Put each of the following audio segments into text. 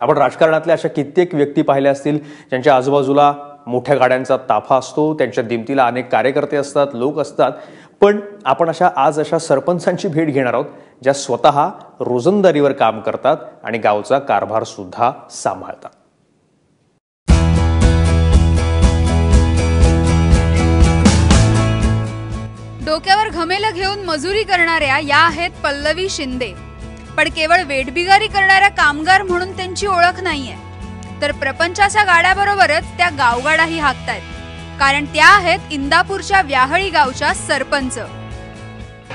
आपण राजकारणातल्या अशा कित्येक व्यक्ती पाहिल्या असतील ज्यांच्या आजूबाजूला मोठ्या गाड्यांचा ताफा असतो त्यांच्या दिमतीला अनेक कार्यकर्ते असतात लोक असतात. पण आपण अशा आज अशा सरपंचांची भेट घेणार आहोत ज्या स्वतः रोजंदारीवर काम करतात आणि गावचा कारभार सुद्धा सांभाळतात. डोक्यावर घमेलं घेऊन मजुरी करणाऱ्या या आहेत पल्लवी शिंदे. पण केवळ वेडबिगारी करणाऱ्या कामगार म्हणून त्यांची ओळख नाहीये. तर प्रपंचाच्या गाड्याबरोबरच त्या गावगाडाही हाकतायत. कारण त्या आहेत इंदापूरच्या व्याहळी गावच्या सरपंच.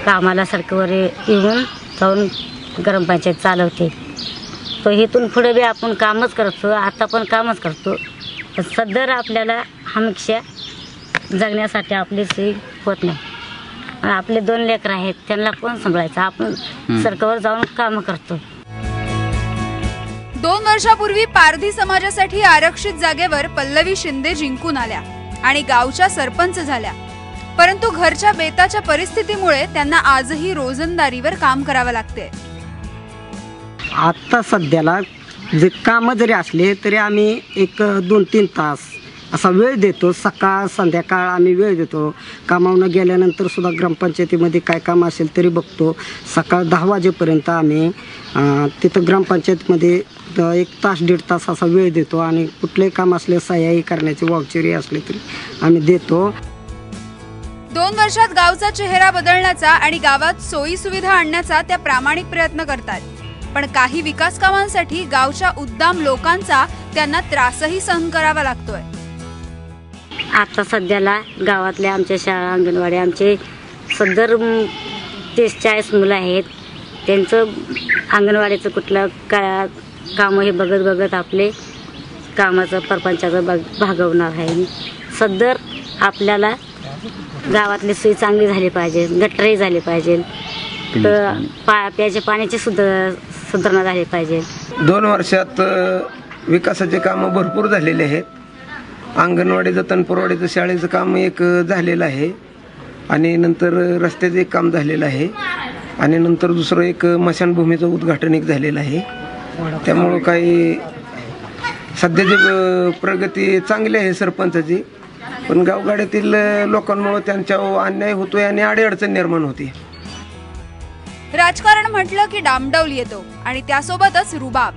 कामाला सरकारवर येऊन जाऊन ग्रामपंचायत चालवते. तो इथून पुढे बी आपण कामच करतो आता पण कामच करतो. सदर आपल्याला हमेशा जगण्यासाठी आपली सोय होत नाही. आपले दोन लेकरं आहेत त्यांना कोण सांभाळायचं? आपण सरकारवर जाऊन कामं करतो. दोन वर्षापूर्वी पारधी समाजासाठी आरक्षित जागेवर पल्लवी शिंदे जिंकून आल्या आणि गावच्या सरपंच झाल्या. परंतु घरच्या बेताच्या परिस्थितीमुळे त्यांना आजही रोजंदारीवर काम करावं लागते आत्ता सध्याला जे कामं जरी असले तरी आम्ही एक दोन तीन तास असा वेळ देतो सकाळ संध्याकाळ आम्ही वेळ देतो. कामावून गेल्यानंतर सुद्धा ग्रामपंचायतीमध्ये काय काम असेल तरी बघतो. सकाळ दहा वाजेपर्यंत आम्ही तिथं ग्रामपंचायतीमध्ये एक तास दीड तास असा वेळ देतो आणि कुठलेही काम असले सह्याही करण्याची वावचेरी असले तरी आम्ही देतो. दोन वर्षात गावचा चेहरा बदलण्याचा आणि गावात सोयी सुविधा आणण्याचा त्या प्रामाणिक प्रयत्न करतात. पण काही विकास कामांसाठी गावच्या उद्दाम लोकांचा त्यांना त्रासही सहन करावा लागतोय. आता सध्याला गावातले आमच्या शाळा अंगणवाडी आमचे सदर तीस चाळीस मुलं आहेत. त्यांचं अंगणवाडीचं कुठलं का कामं हे बघत बघत आपले कामाचं परपंचाचं बघ भागवणार आहे. सदर आपल्याला गावातली सोयी चांगली झाली पाहिजे गटरही झाली पाहिजे. तर पा प्याच्या पाण्याची सुद्धा सुधारणा झाली पाहिजे. दोन वर्षात विकासाचे कामं भरपूर झालेले आहेत. अंगणवाडीचं तनपुरवाडीचं शाळेचं काम एक झालेलं आहे. आणि नंतर रस्त्याचं एक काम झालेलं आहे. आणि नंतर दुसरं एक मशानभूमीचं उद्घाटन एक झालेलं आहे. त्यामुळं काही सध्याची प्रगती चांगली आहे सरपंचाची पण गावगाड्यातील लोकांमुळं त्यांच्यावर अन्याय होतोय आणि अडीअडचण निर्माण होते. राजकारण म्हटलं की डामडौल येतो आणि त्यासोबतच रुबाब.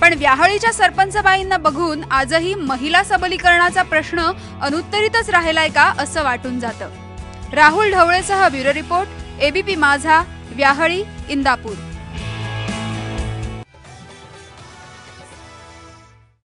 पण व्याहळीच्या सरपंचबाईंना बघून आजही महिला सबलीकरणाचा प्रश्न अनुत्तरितच राहिलाय का असं वाटून जातं. Rahul ढवळेसह bureau report ABP Majha Vyahali Indapur.